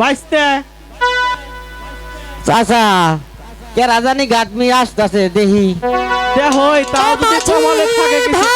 রে চাচা কে রাজানি গাটমি আসতেছে দেহি। দেহ তাও যদি কমলে থাকে কিছু।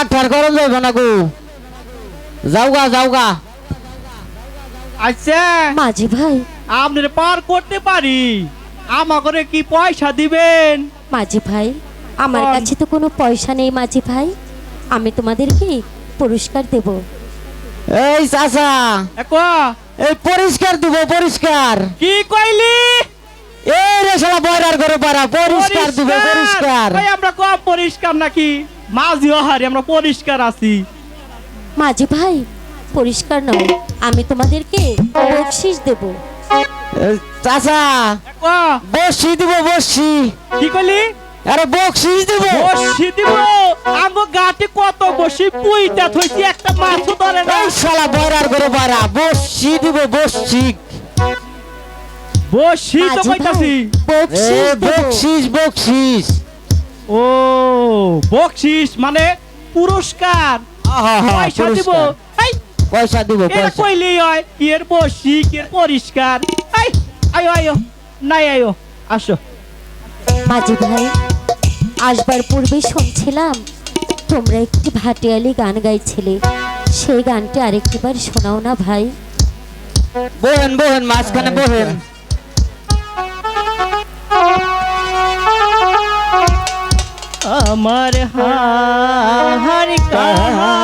পাঠার পাঠার করন যাইব না গো যাওগা যাওগা। আচ্ছা। মাঝি ভাই। আপনার পার করতে পারি। আমাকে কি পয়সা দিবেন? মাঝি ভাই আমার কাছে তো কোনো পয়সা নেই মাঝি ভাই। আমি তোমাদেরকে পুরস্কার দেব। এই চাচা একো এই পরিষ্কার দিব পরিষ্কার। কি কইলি? এই রে শালা বয়রার করে পারা পরিষ্কার দিব পরিষ্কার? ভাই আমরা কম পরিষ্কার নাকি? মাঝি হারি আমরা পরিষ্কার আছি। মাঝি ভাই পরিষ্কার নয় আমি তোমাদেরকে বকশিস দেব। চাচা বসি দিব বসি কি কইলি? আরে বকশিস দিব। বসি দিব? আমগো গাতে কত বসি পুইটা থইছি একটা মাছও ধরে না। শালা বয়রার করে পারা বসি দিব বসি বসি তো কইতাছি। বকশিস দেব। বকশিস বকশিস। ও বকশিস মানে পুরস্কার। পয়সা দিব। এই পয়সা দিব পয়সা। কইলেই হয় এর বসি এর পরিষ্কার। এই আয়ো আয়ো নাই আয়ো আসো। মাঝি ভাই আসবার পূর্বে শুনছিলাম তোমরা একটি ভাটিয়ালি গান গাইছিলে। সেই গানটি আরেকটিবার শোনাও না ভাই। বহেন বহেন মাঝখানে বহেন। আমার হার কালা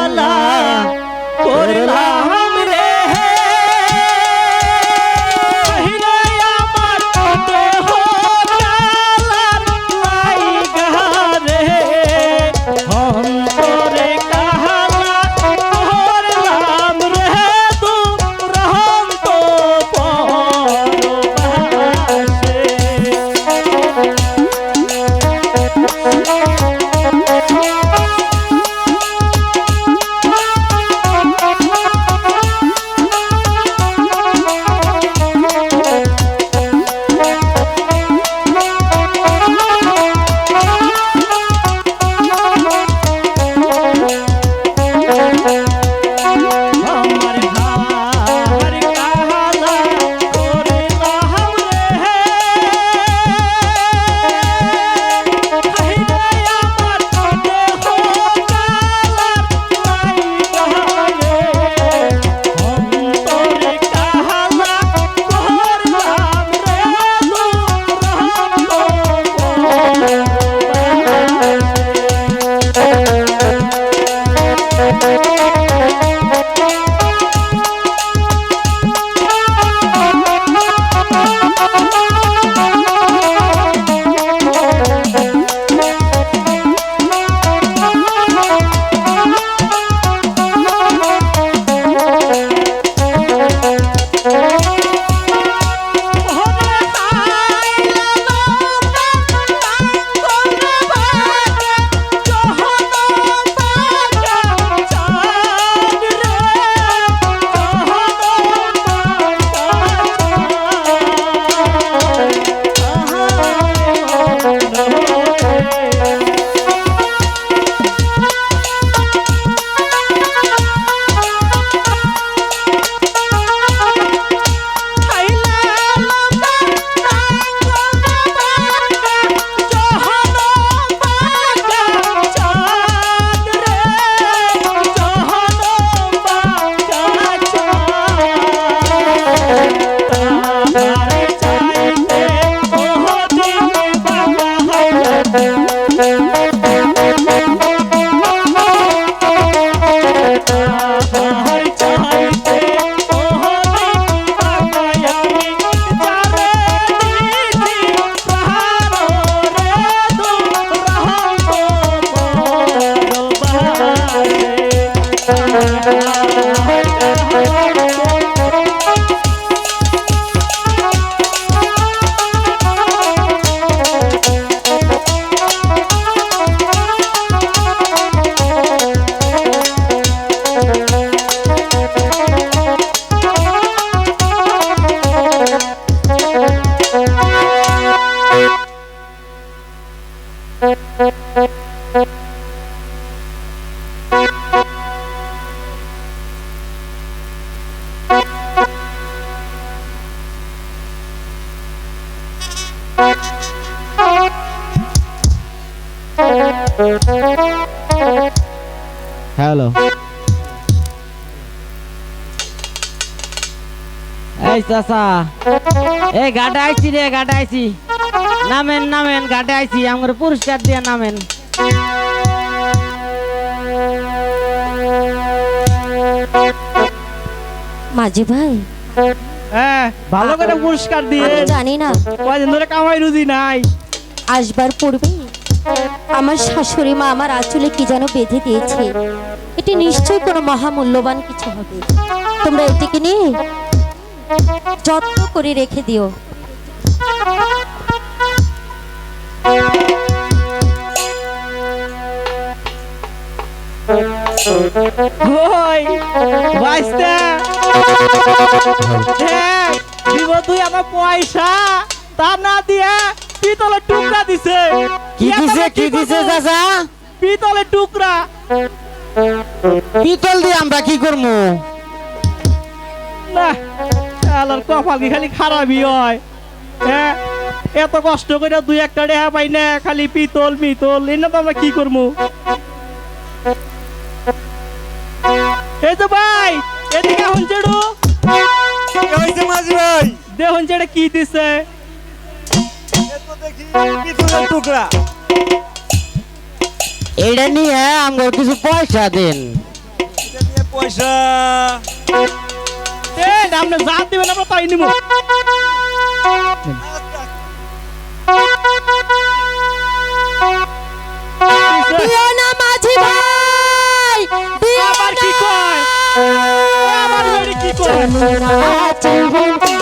এই চাচা। এই ঘাটে আইছি রে ঘাটে আইছি। নামেন নামেন ঘাটে আইছি। আমার পুরস্কার দিয়ে নামেন। মাঝি ভাই। হ্যাঁ ভালো করে পুরস্কার দিয়ে। আমি জানি না। কয়দিন ধরে কামাই রুজি নাই। আসবার পূর্বে আমার শাশুড়ি মা আমার আঁচলে কি যেন বেঁধে দিয়েছে। এটি নিশ্চয়ই কোনো মহামূল্যবান কিছু হবে। তোমরা এটিকে নিয়ে যত্ন করে রেখে দিও। দিব তুই আমার পয়সা। তা না দিয়া পিতলের টুকরা দিছে। কি দিছে কি দিছে চাচা? পিতলের টুকরা। পিতল দিয়ে আমরা কি করব না আলার কপাল কি খালি খারাপই হয়। হ্যাঁ এত কষ্ট করে দুই একটা রেহা পাই না খালি পিতল মিতল এই না তো আমরা কি করব? এই তো ভাই এদিকে এখন চেড়ু মাঝি ভাই। কি দিছে এ তো দেখি পিতলের টুকরা এটা নিয়ে আমরা কিছু পয়সা দেন। পয়সা। আপনি যা দিবেন আমরা তাই নিব। মাঝি ভাই দিও আবার কি কয়? আমার কি কয়?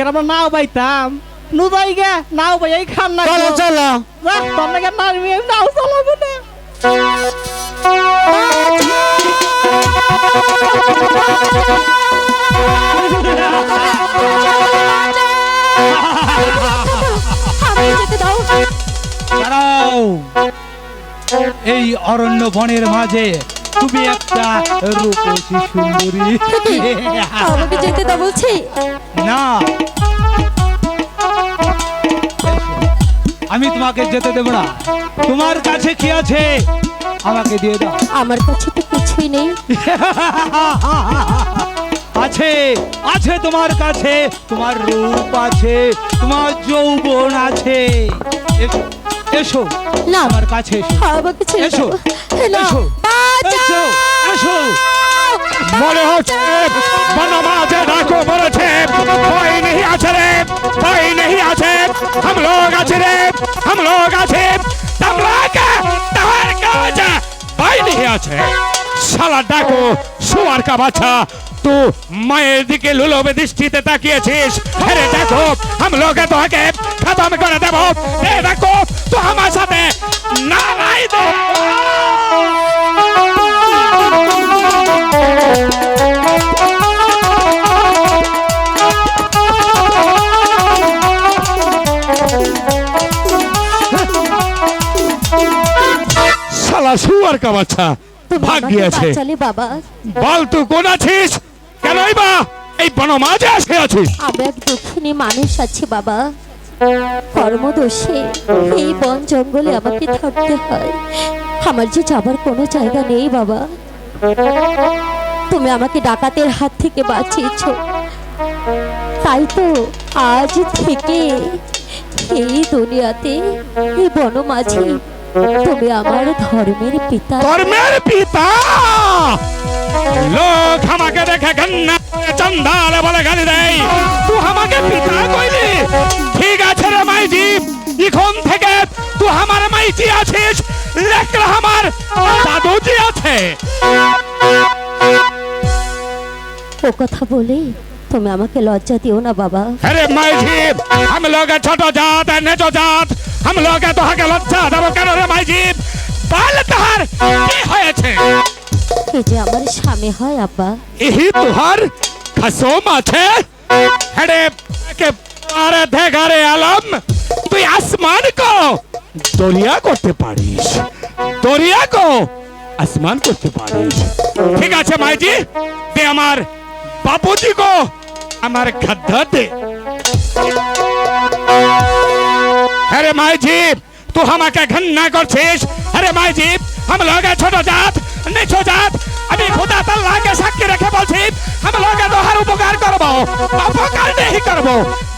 কেন আমরা নাও পাইতাম। নু যাই গে নাও পাই এই খান না চলো চলো। যা তোর নারমি নাও চালাবো না। এই অরণ্য বনের মাঝে তুমি একটা রূপসী সুন্দরী। আমাকে যেতে বলছি। না। আমি তোমাকে যেতে দেব না। তোমার কাছে কি আছে? আমাকে দিয়ে দাও। আমার কাছে তো কিছুই নেই। আছে আছে তোমার কাছে তোমার রূপ আছে তোমার যৌবন আছে। এসো এসো না। আমার কাছে এসো। ছেড়ে এসো, এসো, এসো এসো। মনে হচ্ছে বনমাঝে ডাকো বলেছে ভয় नहीं আছে রে ভয় नहीं আছে हम लोग আছে রে हम लोग আছে तुम लोग তোমার কাজ ভয় नहीं আছে শালা ডাকো শুয়ার কা বাচ্চা তু মায়ের দিকে লুলোবে দৃষ্টিতে তাকিয়েছিস আরে দেখো हम लोग তোকে খতম করে দেব শালা বাচ্চা তুমি ভাগ গিয়েছে বাবা? বল তুই কোন আছিস? কেনই বা? এই বনমাঝে আসে আছিস। আমরা এক দুঃখিনী মানুষ আছি বাবা। কর্মদোষে এই বন জঙ্গলে আমাকে থাকতে হয়। আমার যে যাবার কোনো জায়গা নেই বাবা। তুমি আমাকে ডাকাতের হাত থেকে বাঁচিয়েছ। তাই তো আজ থেকে এই দুনিয়াতে এই বনমাঝি তুমি আমার ধর্মের পিতা ধর্মের পিতা! লোক আমাকে দেখে কান্না চন্দাল বলে গালি দেয়। তু আমাকে পিতা কইলি? ঠিক আছে রে মাইজি এখন থেকে তু আমার মাইজি আছিস লেখা আমার দাদুজি আছে। ও কথা বলি তুমি আমাকে লজ্জা দিও না বাবা। আরে মাইজি আমি লোকে ছোট জাত নেচো জাত। हम लोग तो हके लज्जा দেব কেন রে মাই জি বাল তাহার কি হয়েছে এই যে আমার স্বামী হয় আব্বা ইহি তুহার খসম আছে হেডে কে আরে দেখারে আলম তুই আসমান কো দরিয়া করতে পারিস দরিয়া কো আসমান করতে পারিস ঠিক আছে মাইজি দে আমার বাপুজি কো আমার গদ্দা দে अरे माई जी तू আমাকে ঘন্না করছিস আরে মাই জি हम लोग हैं ছোট জাত নিচু জাত আমি খোদা তাল্লাহকে সাক্ষী রেখে বলছি हम लोग हैं তোহার উপকার করব অপকার নেই করব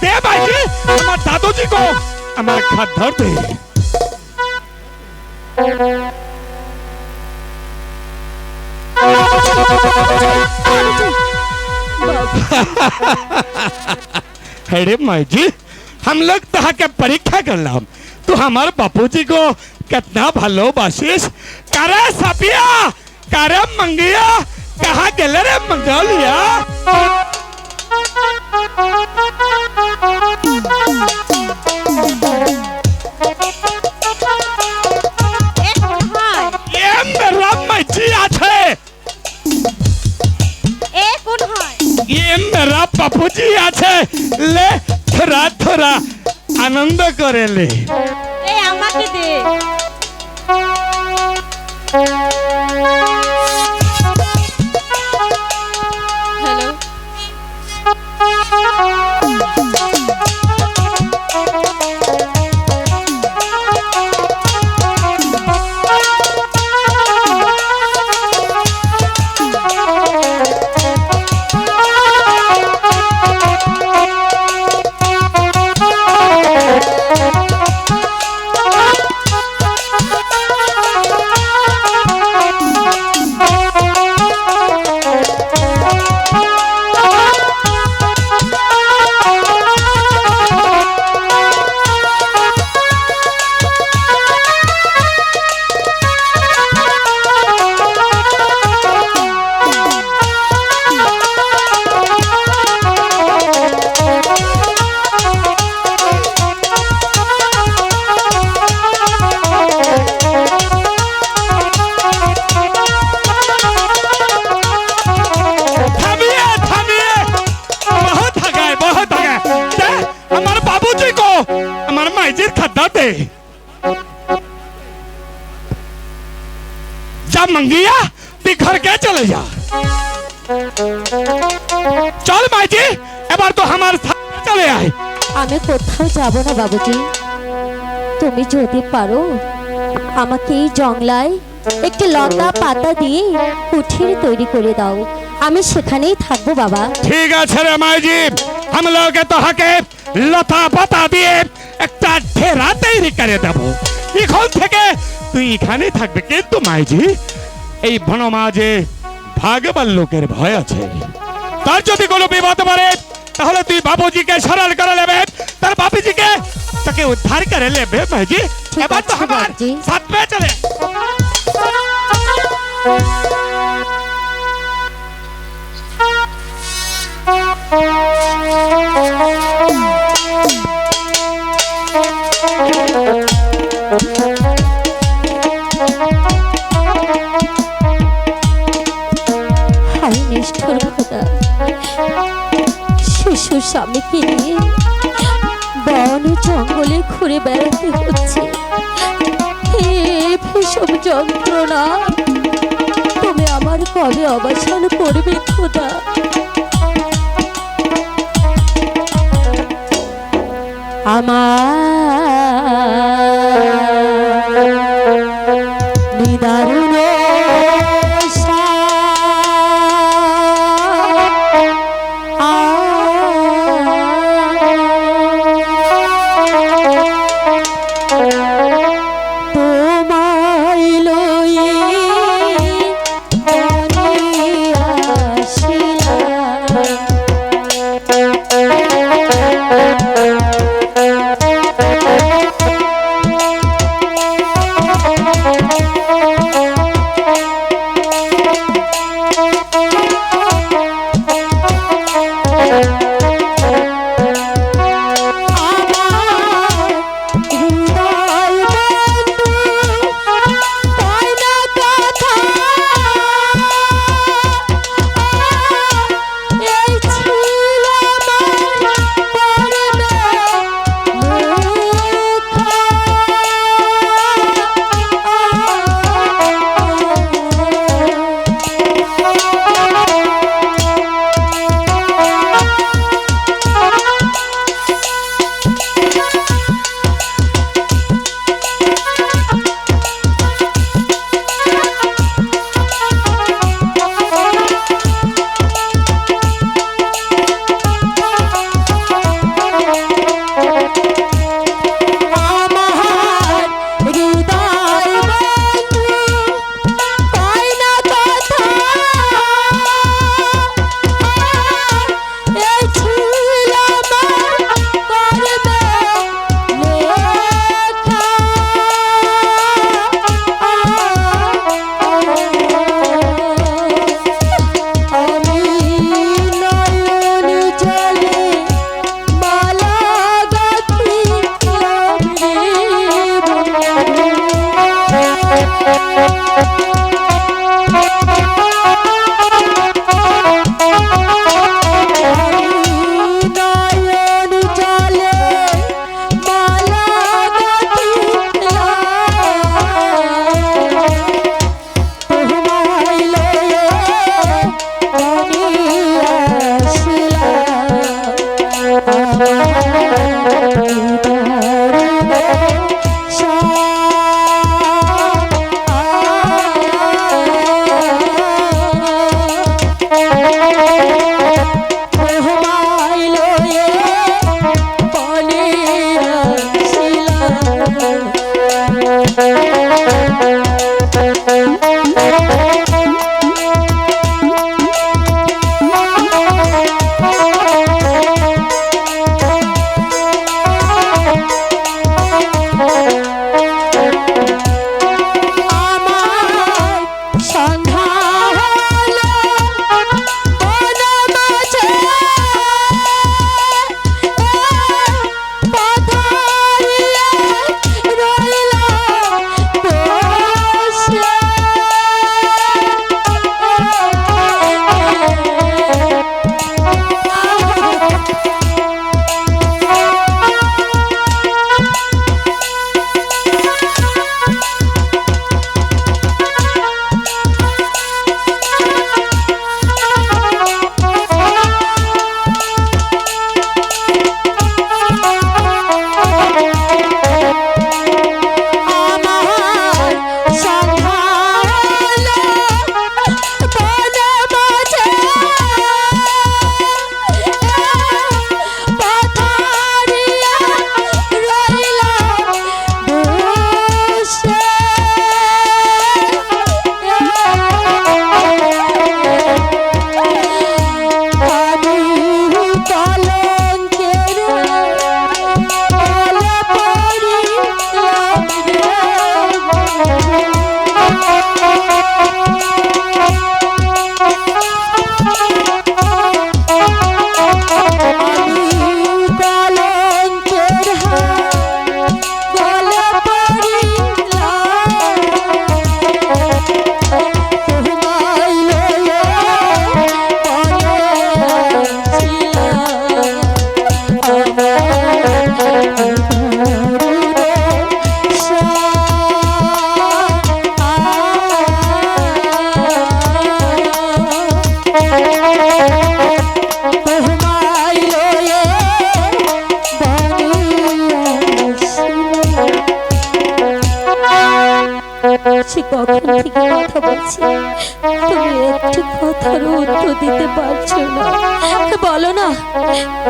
দে মাই জি আমার দাদুজি কো আমার খাদ্য দে अरे माई जी हम लोग तो के परीक्षा कर करलाम तू तो हमारे बापूजी को कितना भलो भलोबासीस करे सपिया करे मंगिया कहा गल रे मंगोलिया ये मेरा ये मेरा पपुजी आछे ले ଥରା ଥରା ଆନନ୍ଦ କରେଲେ Thank you. কোথাও যাব না বাবুজি তুমি যদি পারো আমাকে এই জংলায় একটি লতা পাতা দিয়ে কুঠির তৈরি করে দাও আমি সেখানেই থাকবো বাবা ঠিক আছে রে মাইজি हम लोग তো হাকে লতা পাতা দিয়ে একটা ঠেরা তৈরি করে দেব এখন থেকে তুই এখানেই থাকবে কিন্তু মাইজি এই বনমাঝে ভাগবার লোকের ভয় আছে তার যদি কোনো বিপদ পারে তাহলে তুই বাবুজিকে সরল করে নেবে তার বাবুজিকে তাকে উদ্ধার করে নেবে মাইজি ঠিক এবার তো আছে, আমার বাবজি। সাথ में চলে হাই নিষ্ঠুর খোদা শিশু স্বামীকে নিয়ে বন জঙ্গলে ঘুরে বেড়াতে হচ্ছে। হে ভীষণ যন্ত্রণা, তুমি আমার কবে অবসান করবে খোদা? আমার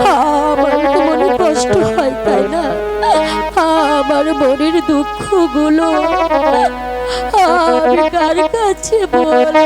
আমার তো মনে কষ্ট হয় তাই না? আমার মনের দুঃখগুলো আমি কার কাছে বলব